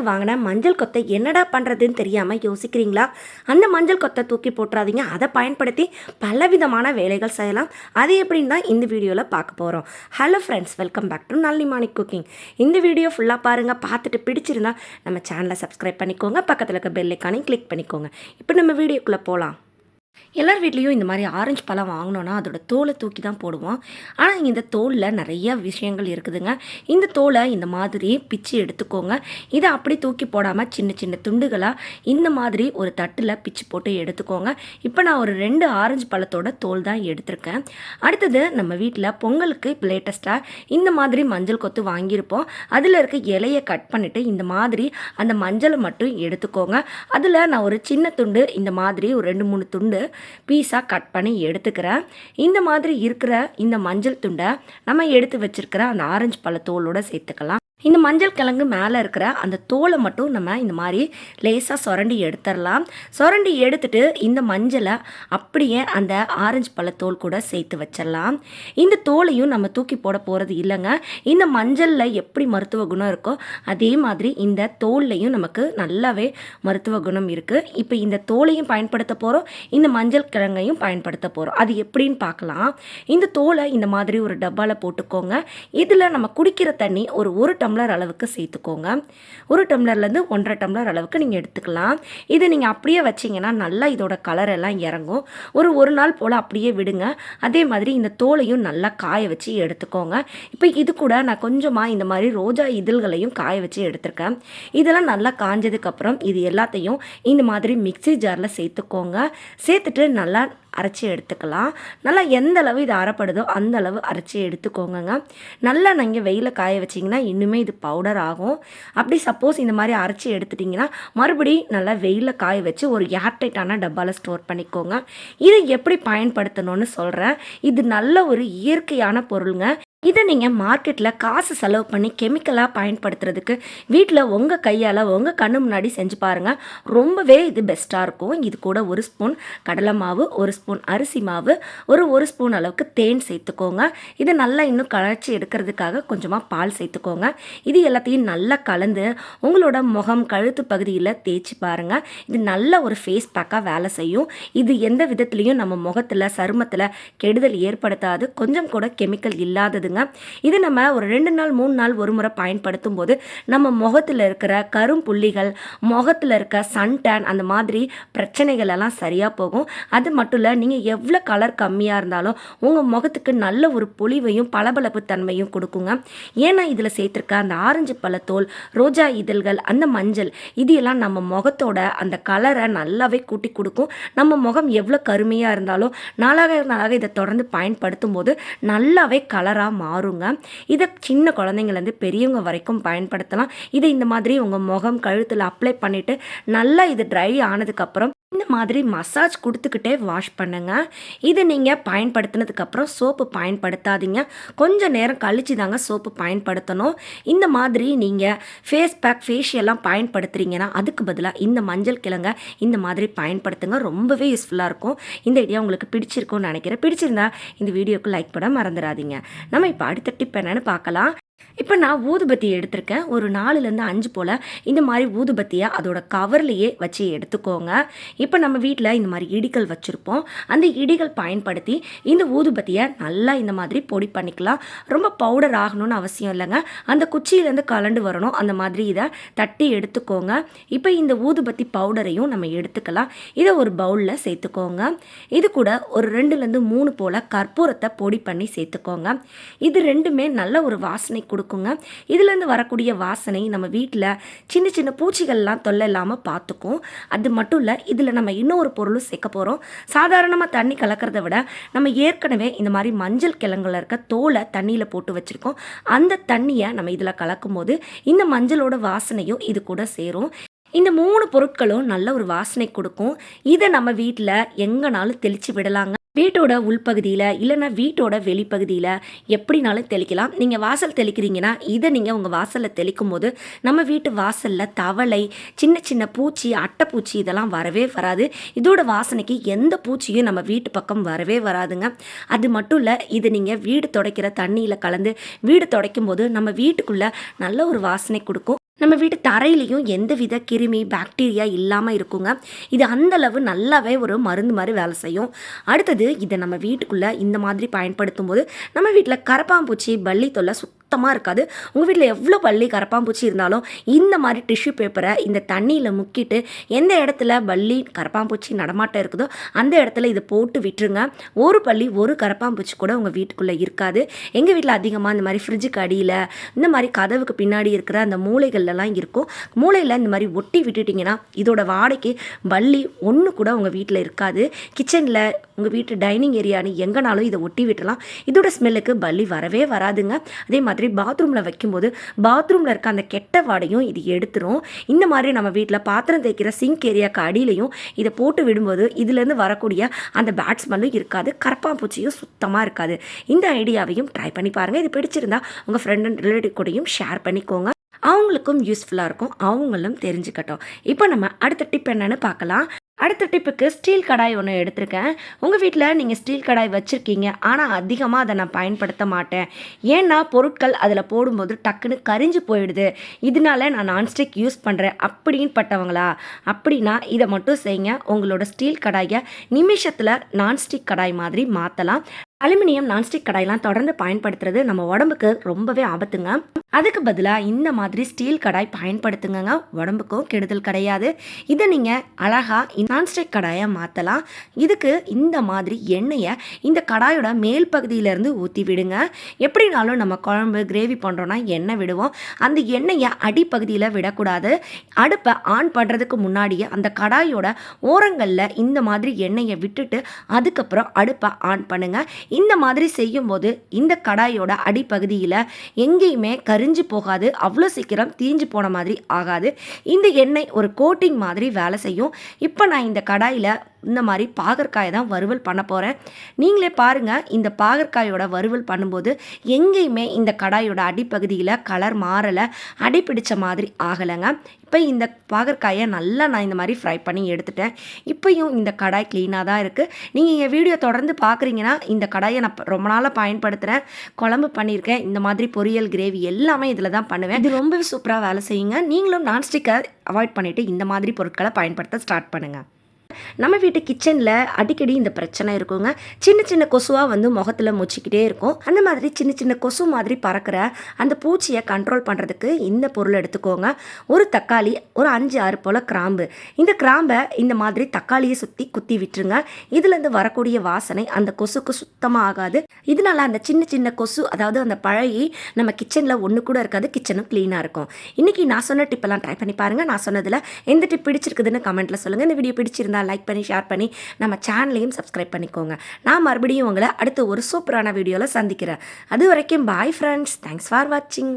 பொங்கலுக்கு வாங்கின மஞ்சள் கொத்தை என்னடா பண்ணுறதுன்னு தெரியாமல் யோசிக்கிறீங்களா? அந்த மஞ்சள் கொத்தை தூக்கி போட்டுறாதீங்க. அதை பயன்படுத்தி பலவிதமான வேலைகள் செய்யலாம். அது எப்படின்னு தான் இந்த வீடியோவில் பார்க்க போகிறோம் hello friends welcome back to நல்லிமானிக் cooking இந்த வீடியோ ஃபுல்லாக பாருங்கள் பார்த்துட்டு பிடிச்சிருந்தா நம்ம சேனலை சப்ஸ்கிரைப் பண்ணிக்கோங்க. பக்கத்தில் இருக்க பெல்லைக்கானையும் கிளிக் பண்ணிக்கோங்க. இப்போ நம்ம வீடியோக்குள்ளே போகலாம் எல்லார் வீட்லேயும் இந்த மாதிரி ஆரஞ்சு பழம் வாங்கினோன்னா அதோட தோலை தூக்கி தான் போடுவோம். ஆனால் இந்த தோலில் நிறைய விஷயங்கள் இருக்குதுங்க. இந்த தோலை இந்த மாதிரி பிச்சு எடுத்துக்கோங்க. இதை அப்படி தூக்கி போடாமல் சின்ன சின்ன துண்டுகளாக இந்த மாதிரி ஒரு தட்டில் பிச்சு போட்டு எடுத்துக்கோங்க. இப்போ நான் ஒரு ரெண்டு ஆரஞ்சு பழத்தோட தோல் தான் எடுத்திருக்கேன். அடுத்தது நம்ம வீட்டில் பொங்கலுக்கு இப்போ லேட்டஸ்ட்டாக இந்த மாதிரி மஞ்சள் கொத்து வாங்கியிருப்போம். அதில் இருக்க இலையை கட் பண்ணிவிட்டு இந்த மாதிரி அந்த மஞ்சளை மட்டும் எடுத்துக்கோங்க. அதில் நான் ஒரு சின்ன துண்டு இந்த மாதிரி ஒரு ரெண்டு மூணு துண்டு பீஸாக கட் பண்ணி எடுத்துக்கிறேன் இந்த மாதிரி இருக்கிற இந்த மஞ்சள் துண்டை நம்ம எடுத்து வச்சிருக்கிற அந்த ஆரஞ்சு பழத்தோலோடு சேர்த்துக்கலாம். இந்த மஞ்சள் கிழங்கு மேலே இருக்கிற அந்த தோலை மட்டும் நம்ம இந்த மாதிரி லேசாக சுரண்டி எடுத்துடலாம். சுரண்டி எடுத்துட்டு இந்த மஞ்சளை அப்படியே அந்த ஆரஞ்சு பழத்தோல் கூட சேர்த்து வச்சிடலாம். இந்த தோலையும் நம்ம தூக்கி போட போகிறது இல்லைங்க. இந்த மஞ்சளில் எப்படி மருத்துவ குணம் இருக்கோ அதே மாதிரி இந்த தோல்லையும் நமக்கு நல்லாவே மருத்துவ குணம் இருக்குது இப்போ இந்த தோலையும் பயன்படுத்த போகிறோம் இந்த மஞ்சள் கிழங்கையும் பயன்படுத்த போகிறோம் அது எப்படின்னு பார்க்கலாம். இந்த தோலை இந்த மாதிரி ஒரு டப்பாவில் போட்டுக்கோங்க. இதில் நம்ம குடிக்கிற தண்ணி ஒரு ஒரு டம்ளர் அளவுக்கு சேர்த்துக்கோங்க. ஒரு டம்ளர்லேருந்து ஒன்றரை டம்ளர் அளவுக்கு நீங்கள் எடுத்துக்கலாம். இதை நீங்கள் அப்படியே வச்சிங்கன்னா நல்லா இதோட கலர் எல்லாம் இறங்கும். ஒரு ஒரு நாள் போல் அப்படியே விடுங்க. அதே மாதிரி இந்த தோலையும் நல்லா காய வச்சு எடுத்துக்கோங்க. இப்போ இது கூட நான் கொஞ்சமாக இந்த மாதிரி ரோஜா இதழ்களையும் காய வச்சு எடுத்திருக்கேன். இதெல்லாம் நல்லா காஞ்சதுக்கப்புறம் இது எல்லாத்தையும் இந்த மாதிரி மிக்ஸி ஜாரில் சேர்த்துக்கோங்க. சேர்த்துட்டு நல்லா அரைச்சி எடுத்துக்கலாம். நல்லா எந்த அளவு இது அரைப்படுதோ அந்த அளவு அரைச்சி எடுத்துக்கோங்கங்க. நல்லா நீங்கள் வெயில காய வச்சிங்கன்னா இன்னுமே இது பவுடர் ஆகும். அப்படி சப்போஸ் இந்த மாதிரி அரைச்சி எடுத்துட்டிங்கன்னா மறுபடி நல்லா வெயிலில் காய வச்சு ஒரு ஏர்டைட்டான டப்பாவில் ஸ்டோர் பண்ணிக்கோங்க. இதை எப்படி பயன்படுத்தணும்னு சொல்கிறேன் இது நல்ல ஒரு இயற்கையான பொருளுங்க. இதை நீங்கள் மார்க்கெட்டில் காசு செலவு பண்ணி கெமிக்கலாக பயன்படுத்துறதுக்கு வீட்டில் உங்கள் கையால் உங்கள் கண்ணு முன்னாடி செஞ்சு பாருங்கள் ரொம்பவே இது பெஸ்ட்டாக இருக்கும். இது கூட ஒரு ஸ்பூன் கடலை மாவு ஒரு ஸ்பூன் அரிசி மாவு ஒரு ஒரு ஸ்பூன் அளவுக்கு தேன் சேர்த்துக்கோங்க. இது நல்லா இன்னும் கலச்சி எடுக்கிறதுக்காக கொஞ்சமாக பால் சேர்த்துக்கோங்க. இது எல்லாத்தையும் நல்லா கலந்து உங்களோட முகம் கழுத்து பகுதியில் தேய்ச்சி பாருங்கள் இது நல்ல ஒரு ஃபேஸ் பேக்காக வேலை செய்யும். இது எந்த விதத்துலேயும் நம்ம முகத்தில் சருமத்தில் கெடுதல் ஏற்படுத்தாது. கொஞ்சம் கூட கெமிக்கல் இல்லாதது இருக்குதுங்க இது நம்ம ஒரு ரெண்டு நாள் மூணு நாள் ஒரு முறை பயன்படுத்தும் போது நம்ம முகத்தில் இருக்கிற கரும் புள்ளிகள் முகத்தில் இருக்க சன் டேன் அந்த மாதிரி பிரச்சனைகள் எல்லாம் சரியாக போகும். அது மட்டும் இல்லை நீங்கள் எவ்வளோ கலர் கம்மியாக இருந்தாலும் உங்கள் முகத்துக்கு நல்ல ஒரு பொலிவையும் பளபளப்பு தன்மையும் கொடுக்குங்க. ஏன்னா இதில் சேர்த்துருக்க அந்த ஆரஞ்சு பழத்தோல் ரோஜா இதழ்கள் அந்த மஞ்சள் இது எல்லாம் நம்ம முகத்தோட அந்த கலரை நல்லாவே கூட்டி கொடுக்கும். நம்ம முகம் எவ்வளோ கருமையாக இருந்தாலும் நாளாக நாளாக இதை தொடர்ந்து பயன்படுத்தும் போது நல்லாவே கலராக மாறுங்க. இதை சின்ன குழந்தைங்கலேருந்து பெரியவங்க வரைக்கும் பயன்படுத்தலாம். இதை இந்த மாதிரி உங்கள் முகம் கழுத்தில் அப்ளை பண்ணிவிட்டு நல்லா இது ட்ரை ஆனதுக்கப்புறம் இந்த மாதிரி மசாஜ் கொடுத்துக்கிட்டே வாஷ் பண்ணுங்க. இது நீங்கள் பயன்படுத்தினதுக்கப்புறம் சோப்பு பயன்படுத்தாதீங்க. கொஞ்சம் நேரம் கழித்து தாங்க சோப்பு பயன்படுத்தணும். இந்த மாதிரி நீங்கள் ஃபேஸ் பேக் ஃபேஷியெல்லாம் பயன்படுத்துகிறீங்கன்னா அதுக்கு பதிலாக இந்த மஞ்சள் கிழங்க இந்த மாதிரி பயன்படுத்துங்க. ரொம்பவே யூஸ்ஃபுல்லாக இருக்கும். இந்த ஐடியா உங்களுக்கு பிடிச்சிருக்கும்னு நினைக்கிறேன். பிடிச்சிருந்தா இந்த வீடியோக்கு லைக் பண்ண மறந்துடாதீங்க. நம்ம இப்போ அடுத்த டிப் என்னென்னு பார்க்கலாம். இப்போ நான் ஊதுபத்தி எடுத்திருக்கேன். ஒரு நாலுலேருந்து அஞ்சு போல். இந்த மாதிரி ஊதுபத்தியை அதோட கவர்லேயே வச்சு எடுத்துக்கோங்க. இப்போ நம்ம வீட்டில் இந்த மாதிரி இடிகள் வச்சுருப்போம். அந்த இடிகள் பயன்படுத்தி இந்த ஊதுபத்தியை நல்லா இந்த மாதிரி பொடி பண்ணிக்கலாம். ரொம்ப பவுடர் ஆகணும்னு அவசியம் இல்லைங்க. அந்த குச்சியிலேருந்து கலண்டு வரணும். அந்த மாதிரி இதை தட்டி எடுத்துக்கோங்க. இப்போ இந்த ஊதுபத்தி பவுடரையும் நம்ம எடுத்துக்கலாம். இதை ஒரு பவுலில் சேர்த்துக்கோங்க. இது கூட ஒரு ரெண்டுலேருந்து மூணு போல் கற்பூரத்தை பொடி பண்ணி சேர்த்துக்கோங்க. இது ரெண்டுமே நல்ல ஒரு வாசனை கொடுக்குங்க. இதுலேருந்து வரக்கூடிய வாசனை நம்ம வீட்டில் சின்ன சின்ன பூச்சிகள்லாம் தொல்லை இல்லாமல் பார்த்துக்கும் அது மட்டும் இல்லை இதில் நம்ம இன்னொரு பொருளும் சேர்க்க போகிறோம் சாதாரணமாக தண்ணி கலக்கிறத விட நம்ம ஏற்கனவே இந்த மாதிரி மஞ்சள் கிழங்குல இருக்க தோலை தண்ணியில் போட்டு வச்சுருக்கோம். அந்த தண்ணியை நம்ம இதில் கலக்கும் போது இந்த மஞ்சளோட வாசனையும் இது கூட சேரும். இந்த மூணு பொருட்களும் நல்ல ஒரு வாசனை கொடுக்கும். இதை நம்ம வீட்டில் எங்கேனாலும் தெளித்து விடலாங்க. வீட்டோட உள்பகுதியில் இல்லைன்னா வீட்டோட வெளிப்பகுதியில் எப்படினாலும் தெளிக்கலாம். நீங்கள் வாசல் தெளிக்கிறீங்கன்னா இதை நீங்கள் உங்கள் வாசலில் தெளிக்கும் போது நம்ம வீட்டு வாசலில் தவளை சின்ன சின்ன பூச்சி அட்டைப்பூச்சி இதெல்லாம் வரவே வராது. இதோட வாசனைக்கு எந்த பூச்சியும் நம்ம வீட்டு பக்கம் வரவே வராதுங்க. அது மட்டும் இல்லை இது நீங்கள் வீடு துடைக்கிற தண்ணியில் கலந்து வீடு துடைக்கும் போது நம்ம வீட்டுக்குள்ளே நல்ல ஒரு வாசனை கொடுக்கும். நம்ம வீட்டு தரையிலையும் எந்த வித கிருமி பாக்டீரியா இல்லாமல் இருக்குங்க. இது அந்த அளவு நல்லாவே ஒரு மருந்து மாதிரி வேலை செய்யும். அடுத்தது இதை நம்ம வீட்டுக்குள்ளே இந்த மாதிரி பயன்படுத்தும் போது நம்ம வீட்டில் கரப்பாம்பூச்சி பள்ளி தொல்லை சுத்தமாக இருக்காது. உங்கள் வீட்டில் எவ்வளோ பள்ளி கரப்பாம்பூச்சி இருந்தாலும் இந்த மாதிரி டிஷ்யூ பேப்பரை இந்த தண்ணியில் முக்கிட்டு எந்த இடத்துல பள்ளி கரப்பாம்பூச்சி நடமாட்டம் இருக்குதோ அந்த இடத்துல இதை போட்டு விட்டுருங்க. ஒரு பள்ளி ஒரு கரப்பாம்பூச்சி கூட உங்கள் வீட்டுக்குள்ளே இருக்காது. எங்கள் வீட்டில் அதிகமாக இந்த மாதிரி ஃப்ரிட்ஜுக்கு அடியில் இந்த மாதிரி கதவுக்கு பின்னாடி இருக்கிற அந்த மூளைகள்லாம் இருக்கும். மூளையில் இந்த மாதிரி ஒட்டி விட்டுட்டிங்கன்னா இதோட வாடகைக்கு பள்ளி ஒன்று கூட உங்கள் வீட்டில் இருக்காது. கிச்சனில் உங்கள் வீட்டு டைனிங் ஏரியான்னு எங்கேனாலும் இதை ஒட்டி விட்டுலாம் இதோட ஸ்மெல்லுக்கு பள்ளி வரவே வராதுங்க. அதே மாதிரி பாத்ரூமில் வைக்கும்போது பாத்ரூமில் இருக்க அந்த கெட்ட வாடையும் இது எடுத்துரும். இந்த மாதிரி நம்ம வீட்டில் பாத்திரம் தேய்க்கிற சிங்க் ஏரியாவுக்கு அடியிலையும் இதை போட்டு விடும்போது இதுலேருந்து வரக்கூடிய அந்த பேட் ஸ்மெல்லும் இருக்காது கரப்பாம்பூச்சியும் சுத்தமாக இருக்காது. இந்த ஐடியாவையும் ட்ரை பண்ணி பாருங்கள் இது பிடிச்சிருந்தா உங்கள் ஃப்ரெண்ட் அண்ட் ரிலேட்டிவ் கூடயும் ஷேர் பண்ணிக்கோங்க. அவங்களுக்கும் யூஸ்ஃபுல்லாக இருக்கும். அவங்களும் தெரிஞ்சுக்கட்டும். இப்போ நம்ம அடுத்த டிப் என்னென்னு பார்க்கலாம். அடுத்த டிப்புக்கு ஸ்டீல் கடாய் ஒன்று எடுத்திருக்கேன். உங்கள் வீட்டில் நீங்கள் ஸ்டீல் கடாய் வச்சுருக்கீங்க. ஆனால் அதிகமாக அதை நான் பயன்படுத்த மாட்டேன். ஏன்னா பொருட்கள் அதில் போடும்போது டக்குன்னு கரிஞ்சு போயிடுது. இதனால நான் நான்ஸ்டிக் யூஸ் பண்ணுறேன் அப்படின்னு பட்டவங்களா? அப்படின்னா இதை மட்டும் செய்யுங்க. உங்களோட ஸ்டீல் கடாயை நிமிஷத்தில் நான்ஸ்டிக் கடாய் மாதிரி மாற்றலாம் அலுமினியம் நான்ஸ்டிக் கடாயெல்லாம் தொடர்ந்து பயன்படுத்துறது நம்ம உடம்புக்கு ரொம்பவே ஆபத்துங்க. அதுக்கு பதிலாக இந்த மாதிரி ஸ்டீல் கடாய் பயன்படுத்துங்கங்க. உடம்புக்கும் கெடுதல் கிடையாது. இதை நீங்கள் அழகாக நான்ஸ்டிக் கடாயை மாற்றலாம் இதுக்கு இந்த மாதிரி எண்ணெயை இந்த கடாயோட மேல் பகுதியிலேருந்து ஊற்றி விடுங்க. எப்படினாலும் நம்ம குழம்பு கிரேவி பண்ணுறோன்னா எண்ணெய் விடுவோம். அந்த எண்ணெயை அடிப்பகுதியில் விடக்கூடாது. அடுப்பை ஆன் பண்ணுறதுக்கு முன்னாடியே அந்த கடாயோட ஓரங்களில் இந்த மாதிரி எண்ணெயை விட்டுட்டு அதுக்கப்புறம் அடுப்பை ஆன் பண்ணுங்கள் இந்த மாதிரி செய்யும்போது இந்த கடாயோட அடிப்பகுதியில் எங்கேயுமே கரிஞ்சு போகாது. அவ்வளோ சீக்கிரம் தீஞ்சு போன மாதிரி ஆகாது. இந்த எண்ணெய் ஒரு கோட்டிங் மாதிரி வேலை செய்யும். இப்போ நான் இந்த கடாயில் இந்த மாதிரி பாகற்காயை தான் வறுவல் பண்ண போகிறேன் நீங்களே பாருங்கள் இந்த பாகற்காயோட வறுவல் பண்ணும்போது எங்கேயுமே இந்த கடாயோட அடிப்பகுதியில் கலர் மாறலை அடிப்பிடிச்ச மாதிரி ஆகலைங்க. இப்போ இந்த பாகற்காயை நல்லா நான் இந்த மாதிரி ஃப்ரை பண்ணி எடுத்துட்டேன். இப்போயும் இந்த கடாய் க்ளீனாக தான் இருக்குது நீங்கள் என் வீடியோ தொடர்ந்து பார்க்குறீங்கன்னா இந்த கடாயை நான் ரொம்ப நாளாக பயன்படுத்துகிறேன் குழம்பு பண்ணியிருக்கேன். இந்த மாதிரி பொரியல் கிரேவி எல்லாமே இதில் தான் பண்ணுவேன். இது ரொம்பவே சூப்பராக வேலை செய்யுங்க. நீங்களும் நான்ஸ்டிக்கை அவாய்ட் பண்ணிவிட்டு இந்த மாதிரி பொருட்களை பயன்படுத்த ஸ்டார்ட் பண்ணுங்கள் நம்ம வீட்டு கிச்சனில் அடிக்கடி இந்த பிரச்சனை இருக்குங்க. சின்ன சின்ன கொசுவாக வந்து முகத்தில் முச்சிக்கிட்டே இருக்கும். அந்த மாதிரி சின்ன சின்ன கொசு மாதிரி பறக்கிற அந்த பூச்சியை கண்ட்ரோல் பண்ணுறதுக்கு இந்த பொருள் எடுத்துக்கோங்க. ஒரு தக்காளி ஒரு அஞ்சு ஆறு போல் கிராம்பு. இந்த கிராம்பை இந்த மாதிரி தக்காளியை சுற்றி குத்தி விட்டுருங்க. இதுலேருந்து வரக்கூடிய வாசனை அந்த கொசுக்கு சுத்தமாக ஆகாது. இதனால அந்த சின்ன சின்ன கொசு அதாவது அந்த பழகி நம்ம கிச்சனில் ஒன்று கூட இருக்காது கிச்சனும் க்ளீனாக இருக்கும். இன்றைக்கி நான் சொன்ன டிப்பெல்லாம் ட்ரை பண்ணி பாருங்கள் நான் சொன்னதில் எந்த டிப் பிடிச்சிருக்குதுன்னு கமெண்ட்டில் சொல்லுங்கள் இந்த வீடியோ பிடிச்சிருந்தா லைக் பண்ணி ஷேர் பண்ணி நம்ம சேனலையும் சப்ஸ்கிரைப் பண்ணிக்கோங்க. நான் மறுபடியும் உங்களை அடுத்து ஒரு சூப்பரான வீடியோவில் சந்திக்கிறேன். அது வரைக்கும் பாய் ஃப்ரெண்ட்ஸ் தேங்க்ஸ் ஃபார் வாட்சிங்